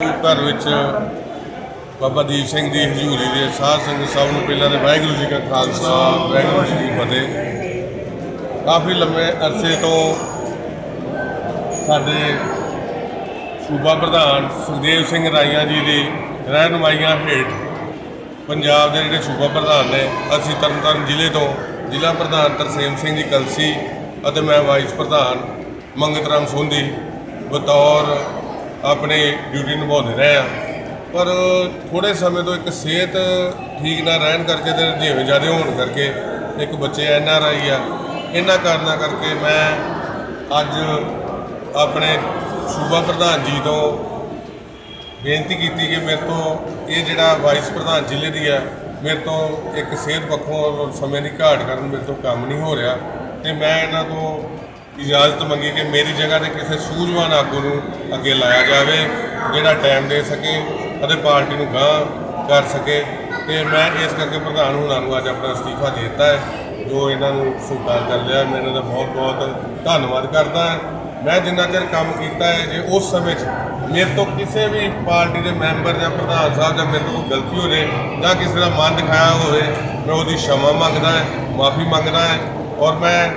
ਘਰ ਵਿੱਚ ਬਾਬਾ ਦੀਪ ਸਿੰਘ ਦੀ ਹਜ਼ੂਰੀ ਦੇ ਸਾਧ ਸੰਗਤ ਸਭ ਨੂੰ ਪਹਿਲਾਂ ਤੇ ਵਾਹਿਗੁਰੂ ਜੀ ਕਾ ਖਾਲਸਾ, ਵਾਹਿਗੁਰੂ ਜੀ ਕੀ ਫਤਿਹ। ਕਾਫੀ ਲੰਮੇ ਅਰਸੇ ਤੋਂ ਸਾਡੇ ਸੂਬਾ ਪ੍ਰਧਾਨ ਸੁਖਦੇਵ ਸਿੰਘ ਰਾਈਆਂ ਜੀ ਦੀ ਰਹਿਨੁਮਾਈਆਂ ਹੇਠ ਪੰਜਾਬ ਦੇ ਜਿਹੜੇ ਸੂਬਾ ਪ੍ਰਧਾਨ ਨੇ, ਅਸੀਂ ਤਰਨਤਾਰਨ ਜ਼ਿਲ੍ਹੇ ਤੋਂ ਜ਼ਿਲ੍ਹਾ ਪ੍ਰਧਾਨ ਤਰਸੇਮ ਸਿੰਘ ਜੀ ਕਲਸੀ ਅਤੇ ਮੈਂ ਵਾਈਸ ਪ੍ਰਧਾਨ ਮੰਗਤ ਰਾਮ ਸੋਂਧੀ ਬਤੌਰ ਆਪਣੀ ਡਿਊਟੀ ਨਿਭਾਉਂਦੇ ਰਹੇ ਆ। ਪਰ ਥੋੜੇ ਸਮੇਂ ਤੋਂ ਇੱਕ ਸਿਹਤ ਠੀਕ ਨਾ ਰਹਿਣ ਕਰਕੇ ਤੇ ਰੁਝੇਵੇਂ ਜ਼ਿਆਦਾ ਹੋਣ ਕਰਕੇ ਇੱਕ ਬੱਚੇ ਐਨ ਆਰ ਆਈ ਆ। ਇਹਨਾਂ ਕਾਰਨਾਂ ਕਰਕੇ ਮੈਂ ਅੱਜ ਆਪਣੇ ਸੂਬਾ ਪ੍ਰਧਾਨ ਜੀ ਤੋਂ ਬੇਨਤੀ ਕੀਤੀ ਕਿ ਮੇਰੇ ਤੋਂ ਇਹ ਜਿਹੜਾ ਵਾਈਸ ਪ੍ਰਧਾਨ ਜ਼ਿਲ੍ਹੇ ਦੀ ਹੈ ਮੇਰੇ ਤੋਂ ਇੱਕ ਸਿਹਤ ਪੱਖੋਂ ਸਮੇਂ ਦੀ ਘਾਟ ਕਾਰਨ ਮੇਰੇ ਤੋਂ ਕੰਮ ਨਹੀਂ ਹੋ ਰਿਹਾ ਤੇ ਮੈਂ ਇਹਨਾਂ ਤੋਂ ਇਜਾਜ਼ਤ ਮੰਗੀ ਕਿ ਮੇਰੀ ਜਗ੍ਹਾ ਤੇ ਕਿਸੇ ਸੂਝਵਾਨ ਆਗੂ ਨੂੰ ਅੱਗੇ ਲਾਇਆ ਜਾਵੇ, ਜਿਹੜਾ ਟਾਈਮ ਦੇ ਸਕੇ, ਅਤੇ ਪਾਰਟੀ ਨੂੰ ਗਾਹ ਕਰ ਸਕੇ। ਤੇ ਮੈਂ ਇਸ ਕਰਕੇ ਪ੍ਰਧਾਨ ਹੁਣਾਂ ਨੂੰ ਅੱਜ ਆਪਣਾ ਅਸਤੀਫਾ ਦੇ ਦਿੱਤਾ ਹੈ, ਜੋ ਇਹਨਾਂ ਨੂੰ ਸਵੀਕਾਰ ਕਰ ਲਿਆ। ਮੈਂ ਇਹਨਾਂ ਦਾ ਬਹੁਤ ਬਹੁਤ ਧੰਨਵਾਦ ਕਰਦਾ ਮੈਂ ਜਿੰਨਾ ਚਿਰ ਕੰਮ ਕੀਤਾ ਹੈ, ਜੇ ਉਸ ਸਮੇਂ 'ਚ ਮੇਰੇ ਤੋਂ ਕਿਸੇ ਵੀ ਪਾਰਟੀ ਦੇ ਮੈਂਬਰ ਜਾਂ ਪ੍ਰਧਾਨ ਸਾਹਿਬ ਜਾਂ ਮੇਰੇ ਤੋਂ ਗਲਤੀ ਹੋ ਜੇ ਜਾਂ ਕਿਸੇ ਦਾ ਮਨ ਦਿਖਾਇਆ ਹੋਵੇ, ਮੈਂ ਉਹਦੀ ਸ਼ਮਾ ਮੰਗਦਾ ਹਾਂ, ਮਾਫੀ ਮੰਗਦਾ ਹਾਂ। ਔਰ ਮੈਂ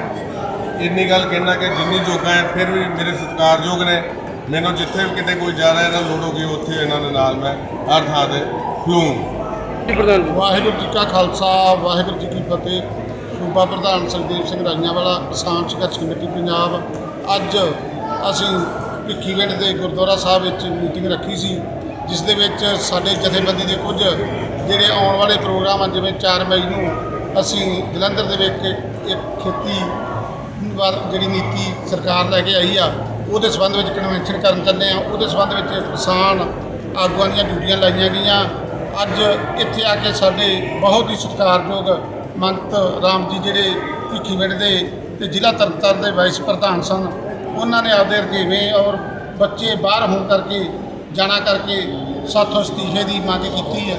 ਇੰਨੀ ਗੱਲ ਕਹਿਣਾ ਕਿ ਜਿੰਨੀ ਜੋਗਾ ਹੈ ਫਿਰ ਵੀ ਮੇਰੇ ਸਤਿਕਾਰਯੋਗ ਨੇ। ਮੈਨੂੰ ਜਿੱਥੇ ਵੀ ਕਿਤੇ ਕੋਈ ਜ਼ਿਆਦਾ ਇਹਨਾਂ ਲੋੜ ਹੋਗੀ ਉੱਥੇ ਇਹਨਾਂ ਦੇ ਨਾਲ ਮੈਂ ਹਰ ਥਾਂ ਤੇ ਖਲੂੰ ਪ੍ਰਧਾਨ ਜੀ। ਵਾਹਿਗੁਰੂ ਜੀ ਕਾ ਖਾਲਸਾ ਵਾਹਿਗੁਰੂ ਜੀ ਕੀ ਫਤਿਹ। ਸੂਬਾ ਪ੍ਰਧਾਨ ਸੁਖਦੇਵ ਸਿੰਘ ਰਾਈਆਂ ਵਾਲਾ ਕਿਸਾਨ ਸੰਘਰਸ਼ ਕਮੇਟੀ ਪੰਜਾਬ। ਅੱਜ ਅਸੀਂ ਭਿੱਖੀਵਿੰਡ ਦੇ ਗੁਰਦੁਆਰਾ ਸਾਹਿਬ ਵਿੱਚ ਮੀਟਿੰਗ ਰੱਖੀ ਸੀ ਜਿਸ ਦੇ ਵਿੱਚ ਸਾਡੇ ਜਥੇਬੰਦੀ ਦੇ ਕੁਝ ਜਿਹੜੇ ਆਉਣ ਵਾਲੇ ਪ੍ਰੋਗਰਾਮ ਆ ਜਿਵੇਂ 4 ਮਈ ਨੂੰ ਅਸੀਂ ਜਲੰਧਰ ਦੇ ਵਿੱਚ ਇੱਕ ਖੇਤੀ ਵਾਰ ਜਿਹੜੀ ਨੀਤੀ ਸਰਕਾਰ ਲੈ ਕੇ ਆਈ ਆ, ਉਹਦੇ ਸੰਬੰਧ ਵਿੱਚ ਕਨਵੈਨਸ਼ਨ ਕਰਨ ਚੱਲੇ ਆ। ਉਹਦੇ ਸੰਬੰਧ ਵਿੱਚ ਕਿਸਾਨ ਆਗੂਆਂ ਦੀਆਂ ਡਿਊਟੀਆਂ ਲਾਈਆਂ ਗਈਆਂ। ਅੱਜ ਇੱਥੇ ਆ ਕੇ ਸਾਡੇ ਬਹੁਤ ਹੀ ਸਤਿਕਾਰਯੋਗ ਮੰਤ ਰਾਮ ਜੀ ਜਿਹੜੇ ਭਿੱਖੀਵਿੰਡ ਦੇ ਤੇ ਜ਼ਿਲ੍ਹਾ ਤਰਨਤਾਰਨ ਦੇ ਵਾਈਸ ਪ੍ਰਧਾਨ ਸਨ, ਉਹਨਾਂ ਨੇ ਆਪਦੇ ਰਜੇਵੇਂ ਔਰ ਬੱਚੇ ਬਾਹਰ ਹੋਣ ਕਰਕੇ, ਜਾਣਾ ਕਰਕੇ ਸਾਥੋਂ ਅਸਤੀਫੇ ਦੀ ਮੰਗ ਕੀਤੀ ਹੈ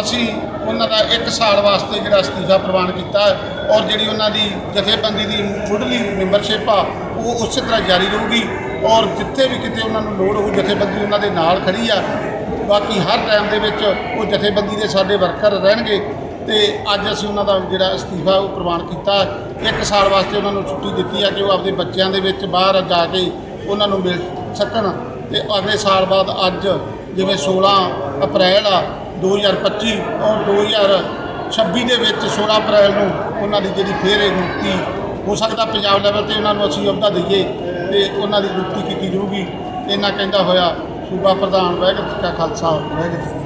ਅਸੀਂ ਉਹਨਾਂ ਦਾ ਇੱਕ ਸਾਲ ਵਾਸਤੇ ਜਿਹੜਾ ਅਸਤੀਫਾ ਪ੍ਰਵਾਨ ਕੀਤਾ ਔਰ ਜਿਹੜੀ ਉਹਨਾਂ ਦੀ ਜਥੇਬੰਦੀ ਦੀ ਮੁੱਢਲੀ ਮੈਂਬਰਸ਼ਿਪ ਆ, ਉਹ ਉਸੇ ਤਰ੍ਹਾਂ ਜਾਰੀ ਰਹੂਗੀ ਔਰ ਜਿੱਥੇ ਵੀ ਕਿਤੇ ਉਹਨਾਂ ਨੂੰ ਲੋੜ ਹੋਊ, ਜਥੇਬੰਦੀ ਉਹਨਾਂ ਦੇ ਨਾਲ ਖੜੀ ਆ। ਬਾਕੀ ਹਰ ਟਾਈਮ ਦੇ ਵਿੱਚ ਉਹ ਜਥੇਬੰਦੀ ਦੇ ਸਾਡੇ ਵਰਕਰ ਰਹਿਣਗੇ ਤੇ ਅੱਜ ਅਸੀਂ ਉਹਨਾਂ ਦਾ ਜਿਹੜਾ ਅਸਤੀਫਾ ਉਹ ਪ੍ਰਵਾਨ ਕੀਤਾ ਇੱਕ ਸਾਲ ਵਾਸਤੇ ਉਹਨਾਂ ਨੂੰ ਛੁੱਟੀ ਦਿੱਤੀ ਆ ਕਿ ਉਹ ਆਪਦੇ ਬੱਚਿਆਂ ਦੇ ਵਿੱਚ ਬਾਹਰ ਜਾ ਕੇ ਉਹਨਾਂ ਨੂੰ ਮਿਲ ਸਕਣ ਤੇ ਅਗਲੇ ਸਾਲ ਬਾਅਦ ਅੱਜ ਜਿਵੇਂ 16 ਅਪ੍ਰੈਲ ਆ 2025 ਔਰ 2026 ਦੇ ਵਿੱਚ 16 ਅਪ੍ਰੈਲ ਨੂੰ ਉਹਨਾਂ ਦੀ ਜਿਹੜੀ ਫੇਰ ਇਹ ਨਿਯੁਕਤੀ ਹੋ ਸਕਦਾ ਪੰਜਾਬ ਲੈਵਲ ਤੇ, ਉਹਨਾਂ ਨੂੰ ਅਸੀਂ ਅਹੁਦਾ ਦਈਏ ਤੇ ਉਹਨਾਂ ਦੀ ਨਿਯੁਕਤੀ ਕੀਤੀ ਜਾਊਗੀ। ਇਹਨਾਂ ਕਹਿੰਦਾ ਹੋਇਆ ਸੂਬਾ ਪ੍ਰਧਾਨ ਵਾਹਿਗੁਰੂ ਜੀ ਕਾ ਖਾਲਸਾ, ਵਾਹਿਗੁਰੂ ਜੀ ਕੀ